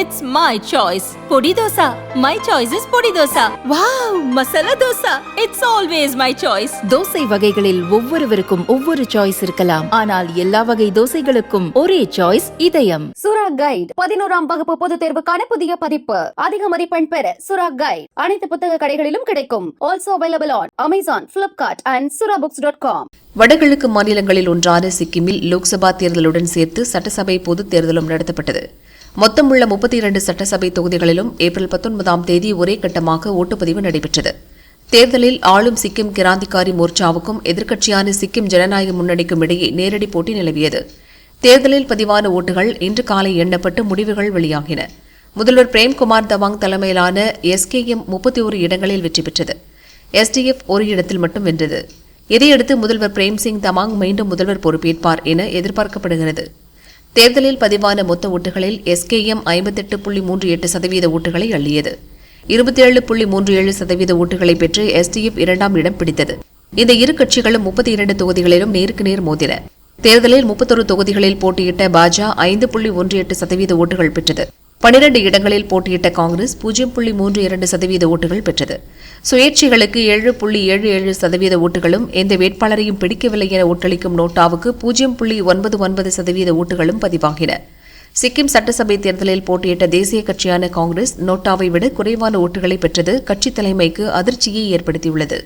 It's my choice podi dosa my choice is podi dosa wow masala dosa it's always my choice dosa வகைகளில் ஒவ்வொருவருக்கும் ஒவ்வொரு choice இருக்கலாம் ஆனால் எல்லா வகை தோசைகளுக்கும் ஒரே சாய்ஸ் இதயம் சுரா கைட் பதினோராம் வகுப்பு பொது தேர்வுக்கான புதிய பதிப்பு அதிக மதிப்பெண் பெற சுரா கைட் அனைத்து புத்தக கடைகளிலும் கிடைக்கும் also available on Amazon Flipkart and Sura books dot com வடகிழக்கு மாநிலங்களில் ஒன்றான சிக்கிமில் லோக்சபா தேர்தலுடன் சேர்த்து சட்டசபை பொது தேர்தலும் நடத்தப்பட்டது மொத்தம் உள்ள முப்பத்தி இரண்டு சட்டசபை தொகுதிகளிலும் ஏப்ரல் பத்தொன்பதாம் தேதி ஒரே கட்டமாக ஓட்டுப்பதிவு நடைபெற்றது தேர்தலில் ஆளும் சிக்கிம் கிராந்திகாரி மோர்ச்சாவுக்கும் எதிர்க்கட்சியான சிக்கிம் ஜனநாயக முன்னணிக்கும் இடையே நேரடி போட்டி நிலவியது தேர்தலில் பதிவான ஓட்டுகள் இன்று காலை எண்ணப்பட்டு முடிவுகள் வெளியாகின முதல்வர் பிரேம்குமார் தவாங் தலைமையிலான எஸ்கேஎம் முப்பத்தி ஒரு இடங்களில் வெற்றி பெற்றது எஸ்டிஎஃப் ஒரு இடத்தில் மட்டும் வென்றது இதையடுத்து முதல்வர் பிரேம்சிங் தவாங் மீண்டும் முதல்வர் பொறுப்பேற்பார் என எதிர்பார்க்கப்படுகிறது தேர்தலில் பதிவான மொத்த ஓட்டுகளில் எஸ்கேஎம் ஐம்பத்தெட்டு புள்ளி மூன்று எட்டு சதவீத ஓட்டுகளை அள்ளியது இருபத்தி ஏழு புள்ளி மூன்று ஏழு சதவீத ஓட்டுகளை பெற்று எஸ்டிஎஃப் இரண்டாம் இடம் பிடித்தது இந்த இரு கட்சிகளும் முப்பத்தி இரண்டு தொகுதிகளிலும் நேருக்கு நேர் மோதின தேர்தலில் முப்பத்தொரு தொகுதிகளில் போட்டியிட்ட பாஜ ஐந்து புள்ளி ஒன்று எட்டு சதவீத ஓட்டுகள் பெற்றது பனிரண்டு இடங்களில் போட்டியிட்ட காங்கிரஸ் பூஜ்ஜியம் புள்ளி மூன்று இரண்டு சதவீத ஓட்டுகள் பெற்றது சுயேட்சைகளுக்கு ஏழு புள்ளி ஏழு ஏழு சதவீத ஓட்டுகளும் எந்த வேட்பாளரையும் பிடிக்கவில்லை என ஓட்டளிக்கும் நோட்டாவுக்கு பூஜ்ஜியம் புள்ளி ஒன்பது ஒன்பது சதவீத ஓட்டுகளும் பதிவாகின சிக்கிம் சட்டசபை தேர்தலில் போட்டியிட்ட தேசிய கட்சியான காங்கிரஸ் நோட்டாவை விட குறைவான ஓட்டுகளை பெற்றது கட்சி தலைமைக்கு அதிர்ச்சியை ஏற்படுத்தியுள்ளது